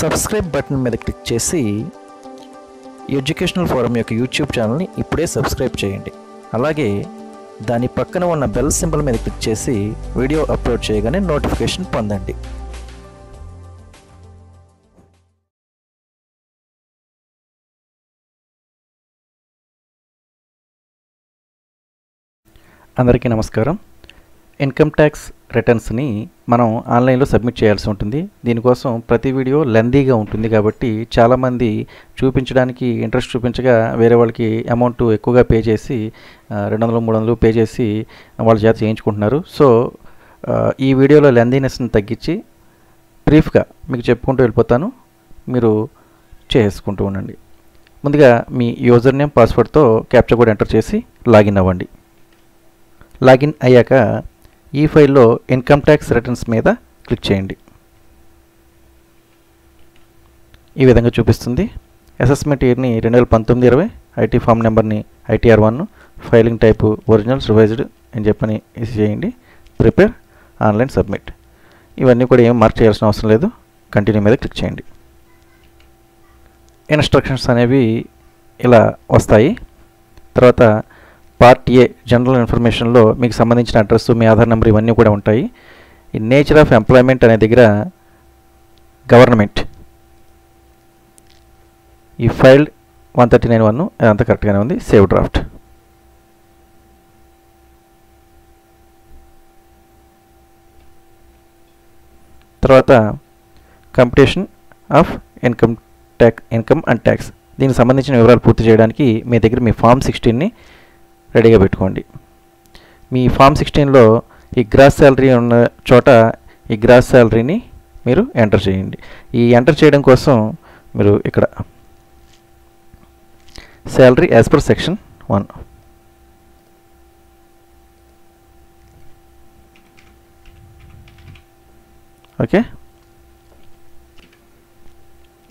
Subscribe button మీద click చేసి educational forum యొక్క యూట్యూబ్ ఛానల్ని ఇప్పుడే సబ్స్క్రైబ్ చేయండి. అలాగే దాని పక్కన ఉన్న బెల్ సింబల్ మీద క్లిక్ చేసి వీడియో అప్లోడ్ చేయగానే నోటిఫికేషన్ పొందండి. అందరికీ నమస్కారం. ఇన్కమ్ ట్యాక్స్ రిటర్న్స్ని మనం ఆన్లైన్లో సబ్మిట్ చేయాల్సి ఉంటుంది. దీనికోసం ప్రతి వీడియో లెందీగా ఉంటుంది కాబట్టి చాలామంది చూపించడానికి ఇంట్రెస్ట్ చూపించగా వేరే వాళ్ళకి అమౌంట్ ఎక్కువగా పే చేసి రెండు వందలు మూడు వందలు పే చేసి వాళ్ళ చేత చేయించుకుంటున్నారు. సో ఈ వీడియోలో లెందీనెస్ని తగ్గించి బ్రీఫ్గా మీకు చెప్పుకుంటూ వెళ్ళిపోతాను. మీరు చేసుకుంటూ ఉండండి. ముందుగా మీ యూజర్ నేమ్ పాస్వర్డ్తో క్యాప్చర్ కోడ్ ఎంటర్ చేసి లాగిన్ అవ్వండి. లాగిన్ అయ్యాక ఈ ఫైల్లో ఇన్కమ్ ట్యాక్స్ రిటర్న్స్ మీద క్లిక్ చేయండి. ఈ విధంగా చూపిస్తుంది. అసెస్మెంట్ ఇయర్ని రెండు వేల పంతొమ్మిది ఇరవై ఐటీ ఫామ్ నెంబర్ని ITR one filing type original revised అని చెప్పని చేయండి. Prepare online submit. ఇవన్నీ కూడా ఏం మార్క్ చేయాల్సిన అవసరం లేదు. కంటిన్యూ మీద క్లిక్ చేయండి. ఇన్స్ట్రక్షన్స్ అనేవి ఇలా వస్తాయి. తర్వాత పార్ట్ ఏ జనరల్ ఇన్ఫర్మేషన్లో మీకు సంబంధించిన అడ్రస్ మీ ఆధార్ నెంబర్ ఇవన్నీ కూడా ఉంటాయి. ఈ నేచర్ ఆఫ్ ఎంప్లాయ్మెంట్ అనే దగ్గర గవర్నమెంట్ ఈ filed one thirty nine one అదంతా కరెక్ట్గానే ఉంది. Save draft. తర్వాత competition of income tax income and tax. దీనికి సంబంధించిన వివరాలు పూర్తి చేయడానికి మీ దగ్గర మీ ఫామ్ సిక్స్టీన్ని రెడీగా పెట్టుకోండి. మీ ఫామ్ సిక్స్టీన్లో ఈ గ్రాస్ శాలరీ ఉన్న చోట ఈ గ్రాస్ శాలరీని మీరు ఎంటర్ చేయండి. ఈ ఎంటర్ చేయడం కోసం మీరు ఇక్కడ salary as per section one. Okay?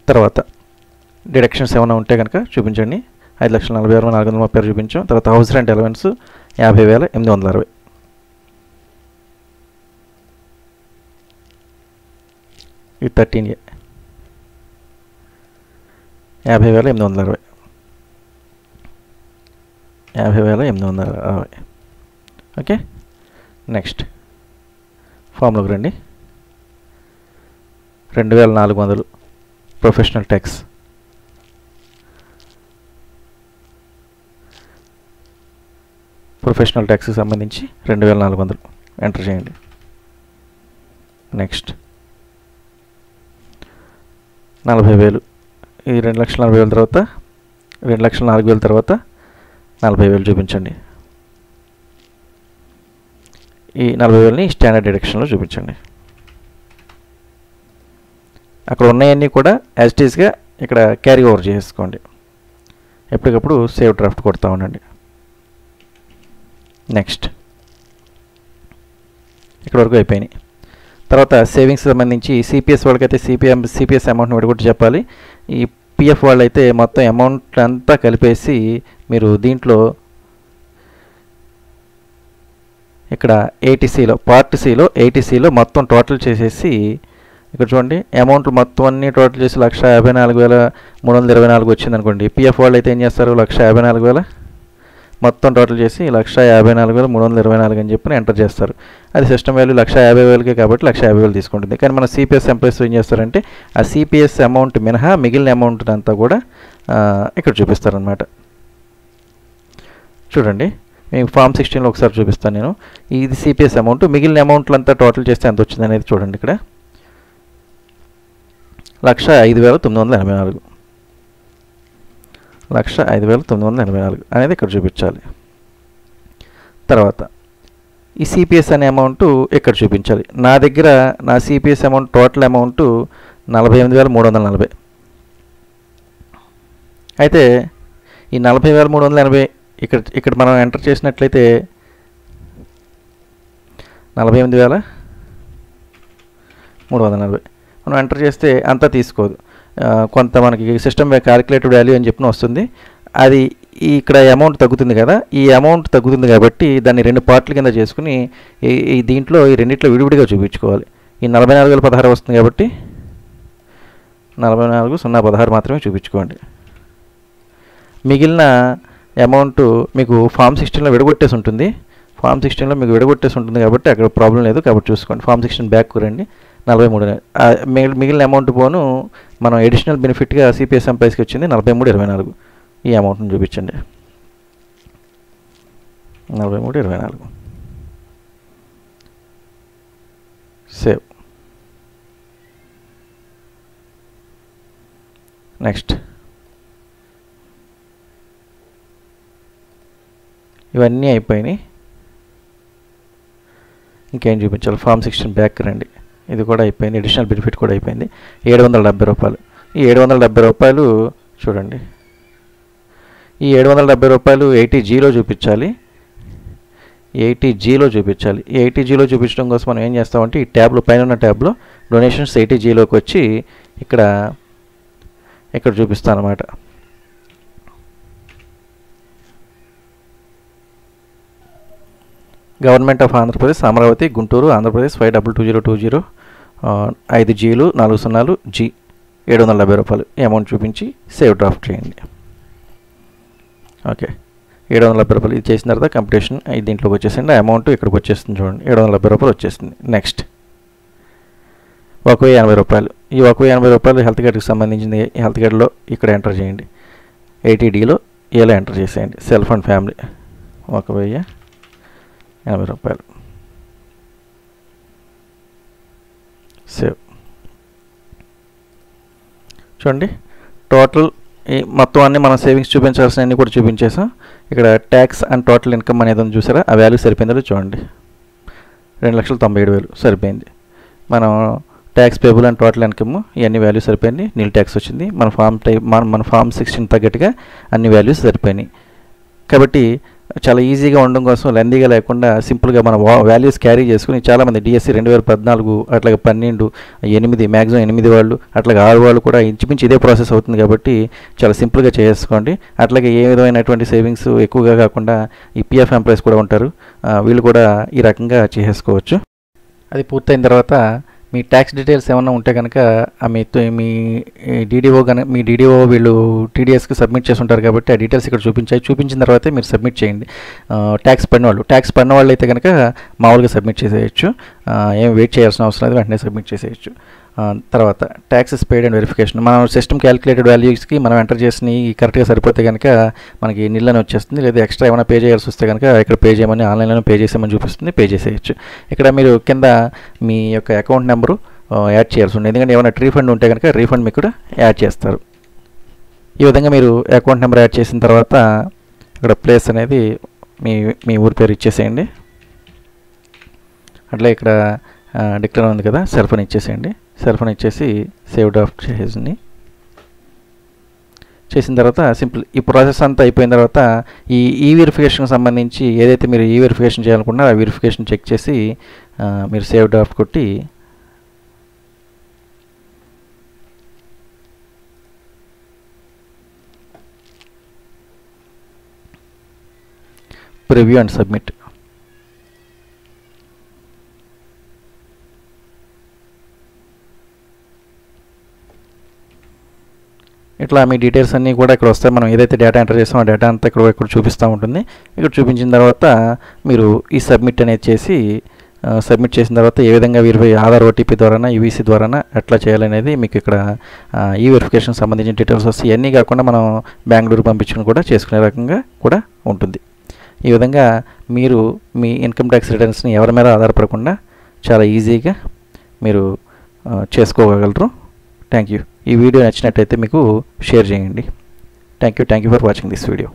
తర్వాత డిడక్షన్స్ ఏమైనా ఉంటే కనుక చూపించండి. ఐదు లక్షల నలభై ఆరు వేల నాలుగు వందల ముప్పై ఆరు చూపించాం. తర్వాత హౌస్ రెంట్ అలవెన్స్ యాభై వేల ఎనిమిది వందల అరవై. ఇది థర్టీన్ ఏ. యాభై వేల ఎనిమిది వందల అరవై. యాభై వేల ఎనిమిది వందల అరవై. ఓకే? నెక్స్ట్ ఫామ్లోకి రండి. రెండు వేల నాలుగు వందలు ప్రొఫెషనల్ ట్యాక్స్ ప్రొఫెషనల్ ట్యాక్స్కి సంబంధించి రెండు వేల నాలుగు వందలు ఎంటర్ చేయండి. నెక్స్ట్. నలభై వేలు. ఈ రెండు లక్షల నలభై వేల తర్వాత రెండు లక్షల నాలుగు వేల తర్వాత నలభై వేలు చూపించండి. ఈ నలభై వేలని స్టాండర్డ్ డిడక్షన్లో చూపించండి. అక్కడ ఉన్నాయన్నీ కూడా యాజ్ ఇక్కడ క్యారీ ఓవర్ చేసుకోండి ఎప్పటికప్పుడు సేవ్ డ్రాఫ్ట్ కొడతా ఉండండి. నెక్స్ట్ ఇక్కడ వరకు అయిపోయినాయి. తర్వాత సేవింగ్స్ సంబంధించి సిపిఎస్ వాళ్ళకైతే సిపిఎం సిపిఎస్ అమౌంట్ని విడగొట్టి చెప్పాలి. ఈ పిఎఫ్ వాళ్ళైతే మొత్తం అమౌంట్ అంతా కలిపేసి మీరు దీంట్లో ఇక్కడ ఏటీసీలో పార్ట్ సిలో ఏటీసీలో మొత్తం టోటల్ చేసేసి ఇక్కడ చూడండి అమౌంట్ మొత్తం అన్ని టోటల్ చేసి లక్ష యాభై నాలుగు వేల మూడు వందల ఇరవై నాలుగు వచ్చింది అనుకోండి పిఎఫ్ వాళ్ళు అయితే ఏం చేస్తారు? లక్ష యాభై నాలుగు వేల మొత్తం టోటల్ చేసి లక్ష యాభై నాలుగు వేల మూడు వందల ఇరవై నాలుగు అని చెప్పి ఎంటర్ చేస్తారు. అది సిస్టమ్ వాల్యూ లక్ష యాభై వేలకే కాబట్టి లక్ష యాభై వేలు తీసుకుంటుంది. కానీ మన సిపిఎస్ ఎంప్లాయీస్ ఏం చేస్తారంటే ఆ సిపిఎస్ అమౌంట్ మినహా మిగిలిన అమౌంట్ అంతా కూడా ఇక్కడ చూపిస్తారనమాట చూడండి. మేము ఫామ్ సిక్స్టీన్లో ఒకసారి చూపిస్తాను నేను. ఇది సిపిఎస్ అమౌంట్ మిగిలిన అమౌంట్లు అంతా టోటల్ చేస్తే ఎంత వచ్చింది అనేది చూడండి ఇక్కడ. లక్ష ఐదు వేల తొమ్మిది వందల ఎనభై నాలుగు. లక్ష ఐదు వేల తొమ్మిది వందల ఎనభై నాలుగు అనేది ఇక్కడ చూపించాలి. తర్వాత ఈ సిపిఎస్ అనే అమౌంట్ ఇక్కడ చూపించాలి. నా దగ్గర నా సిపిఎస్ అమౌంట్ టోటల్ అమౌంట్ నలభై ఎనిమిది వేల మూడు వందల నలభై. అయితే ఈ నలభై వేల మూడు వందల ఎనభై ఇక్కడ ఇక్కడ మనం ఎంటర్ చేసినట్లయితే నలభై ఎనిమిది వేల మూడు వందల నలభై. మనం ఎంటర్ చేస్తే అంతా తీసుకోదు. కొంత మనకి సిస్టమ్ క్యాలిక్యులేటెడ్ వాల్యూ అని చెప్పిన వస్తుంది. అది ఇక్కడ అమౌంట్ తగ్గుతుంది కదా ఈ అమౌంట్ తగ్గుతుంది కాబట్టి దాన్ని రెండు పార్ట్ల కింద చేసుకుని ఈ ఈ దీంట్లో ఈ రెండిట్లో విడివిడిగా చూపించుకోవాలి. ఈ నలభై నాలుగు వేల పదహారు వస్తుంది కాబట్టి నలభై నాలుగు సున్నా పదహారు మాత్రమే చూపించుకోండి. మిగిలిన అమౌంట్ మీకు ఫామ్ సిక్స్టీన్లో విడగొట్టేసి ఉంటుంది. ఫామ్ సిక్స్టీన్లో మీకు విడగొట్టేసి ఉంటుంది కాబట్టి అక్కడ ప్రాబ్లం లేదు కాబట్టి చూసుకోండి. ఫామ్ సిక్స్టీన్ బ్యాక్ రండి. నలభై మూడు మిగిలి- మిగిలిన అమౌంట్ పోను మనం అడిషనల్ బెనిఫిట్గా సిపిఎస్ ఎంప్లాయీస్కి వచ్చింది నలభై మూడు ఇరవై నాలుగు. ఈ అమౌంట్ని చూపించండి. నలభై మూడు ఇరవై నాలుగు. సేవ్ నెక్స్ట్ ఇవన్నీ అయిపోయినాయి. ఇంకేం చూపించాలి? ఫామ్ సిక్స్టీన్ బ్యాక్ రండి. ఇది కూడా అయిపోయింది. అడిషనల్ బెనిఫిట్ కూడా అయిపోయింది. ఏడు వందల డెబ్బై రూపాయలు. ఈ ఏడు వందల డెబ్బై రూపాయలు చూడండి. ఈ ఏడు వందల డెబ్బై రూపాయలు ఎయిటీ జీలో చూపించాలి. ఎయిటీ జీలో చూపించాలి. ఎయిటీ జీలో చూపించడం కోసం మనం ఏం చేస్తామంటే ఈ ట్యాబ్లో పైన ఉన్న ట్యాబ్లో డొనేషన్స్ ఎయిటీ జీలోకి వచ్చి ఇక్కడ ఇక్కడ చూపిస్తాను అనమాట government of Andhra Pradesh Amaravati Guntur Andhra Pradesh five double two zero two zero ఐదు జీలు నాలుగు సున్నాలు జీ ఏడు వందల డెబ్బై రూపాయలు. ఈ అమౌంట్ చూపించి సేవ్ డ్రాఫ్ట్ చేయండి. ఓకే. ఏడు వందల డెబ్బై రూపాయలు ఇది చేసిన తర్వాత కంపిటీషన్ దీంట్లోకి వచ్చేసింది. అమౌంట్ ఇక్కడికి వచ్చేస్తుంది చూడండి. ఏడు వందల డెబ్బై రూపాయలు వచ్చేస్తుంది నెక్స్ట్ ఒక వెయ్యి ఎనభై రూపాయలు. ఈ ఒక వెయ్యి ఎనభై రూపాయలు హెల్త్ కార్డ్కి సంబంధించింది. హెల్త్ కార్డులో ఇక్కడ ఎంటర్ చేయండి. ఏటీడీలో ఏలో ఎంటర్ చేసేయండి. సెల్ఫ్ అండ్ ఫ్యామిలీ ఒక వెయ్యి యాభై రూపాయలు. సేవ్. చూడండి టోటల్ ఈ మొత్తం అన్ని మనం సేవింగ్స్ చూపించాల్సినవన్నీ కూడా చూపించేసాం. ఇక్కడ ట్యాక్స్ అండ్ టోటల్ ఇన్కమ్ అనేది చూసారా? ఆ వాల్యూ సరిపోయిందో చూడండి. రెండు లక్షల తొంభై ఏడు వేలు సరిపోయింది. మనం tax payable and total income ఇవన్నీ వాల్యూస్ సరిపోయింది. నీల్ ట్యాక్స్ వచ్చింది. మన ఫామ్ టైప్ మన మన ఫామ్ సిక్స్టీన్ తగ్గట్టుగా అన్ని వాల్యూస్ సరిపోయినాయి. కాబట్టి చాలా ఈజీగా ఉండడం కోసం లెందీగా లేకుండా సింపుల్గా మన వాల్యూస్ క్యారీ చేసుకుని చాలామంది డిఎస్సి రెండు వేల పద్నాలుగు అట్లాగే పన్నెండు ఎనిమిది మ్యాక్సిమం ఎనిమిది వాళ్ళు అట్లాగే ఆరు వాళ్ళు కూడా ఇంచుమించు ఇదే ప్రాసెస్ అవుతుంది కాబట్టి చాలా సింపుల్గా చేసుకోండి. అట్లాగే ఏ విధమైనటువంటి సేవింగ్స్ ఎక్కువగా కాకుండా ఈ పిఎఫ్ ఎంప్లాయీస్ కూడా ఉంటారు. వీళ్ళు కూడా ఈ రకంగా చేసుకోవచ్చు. అది పూర్తయిన తర్వాత మీ ట్యాక్స్ డీటెయిల్స్ ఏమన్నా ఉంటే కనుక ఆ మీ మీ డీడీఓ కనుక మీ డీడీఓ వీళ్ళు టీడీఎస్కి సబ్మిట్ చేసి ఉంటారు కాబట్టి ఆ డీటెయిల్స్ ఇక్కడ చూపించాయి. చూపించిన తర్వాతే మీరు సబ్మిట్ చేయండి. ట్యాక్స్ పడిన వాళ్ళు ట్యాక్స్ పడిన వాళ్ళు అయితే కనుక మామూలుగా సబ్మిట్ చేసేయచ్చు. ఏం వెయిట్ చేయాల్సిన అవసరం లేదు వెంటనే సబ్మిట్ చేసేయచ్చు. తర్వాత ట్యాక్సెస్ పేడ్ అండ్ వెరిఫికేషన్ మనం సిస్టమ్ క్యాలిక్యులేటెడ్ వాల్యూస్కి మనం ఎంటర్ చేసిన కరెక్ట్గా సరిపోతే కనుక మనకి నిల్లని వచ్చేస్తుంది. లేదా ఎక్స్ట్రా ఏమైనా పే చేయాల్సి వస్తే కనుక ఇక్కడ పే చేయమని ఆన్లైన్లో పే చేసామని చూపిస్తుంది. పే చేసేయచ్చు. ఇక్కడ మీరు కింద మీ యొక్క అకౌంట్ నెంబరు యాడ్ చేయాల్సి ఉంది ఎందుకంటే ఏమైనా రీఫండ్ ఉంటే కనుక రీఫండ్ మీకు కూడా యాడ్ చేస్తారు. ఈ విధంగా మీరు అకౌంట్ నెంబర్ యాడ్ చేసిన తర్వాత ఇక్కడ ప్లేస్ అనేది మీ మీ ఊరి పేరు ఇచ్చేసేయండి. అట్లా ఇక్కడ డిక్లర్ ఉంది కదా సెల్ ఫోన్ ఇచ్చేసేయండి. సెల్ ఫోన్ ఇచ్చేసి సేవ్ డ్రాఫ్ట్ చేసేసింది చేసిన తర్వాత సింపుల్ ఈ ప్రాసెస్ అంతా అయిపోయిన తర్వాత ఈ ఈ వెరిఫికేషన్కి సంబంధించి ఏదైతే మీరు ఈ వెరిఫికేషన్ చేయాలనుకున్నారో ఆ వెరిఫికేషన్ చెక్ చేసి మీరు సేవ్ డ్రాఫ్ట్ కొట్టి ప్రివ్యూ అండ్ సబ్మిట్. ఇట్లా మీ డీటెయిల్స్ అన్నీ కూడా ఇక్కడ వస్తాయి. మనం ఏదైతే డేటా ఎంటర్ చేస్తామో ఆ డేటా అంతా ఇక్కడ ఇక్కడ చూపిస్తూ ఉంటుంది. ఇక్కడ చూపించిన తర్వాత మీరు ఈ సబ్మిట్ అనేది చేసి సబ్మిట్ చేసిన తర్వాత ఏ విధంగా వీరు ఆధార్ ఓటీపీ ద్వారానా యూవీసీ ద్వారానా ఎట్లా చేయాలనేది మీకు ఇక్కడ ఈ వెరిఫికేషన్ సంబంధించిన డీటెయిల్స్ వస్తాయి. ఇవన్నీ కాకుండా మనం బెంగళూరు పంపించుకుని కూడా చేసుకునే రకంగా కూడా ఉంటుంది. ఈ విధంగా మీరు మీ ఇన్కమ్ ట్యాక్స్ రిటర్న్స్ని ఎవరి మీద ఆధారపడకుండా చాలా ఈజీగా మీరు చేసుకోగలరు. థ్యాంక్ యూ ఈ వీడియో నచ్చినట్టయితే మీకు షేర్ చేయండి. Thank you thank you for watching this video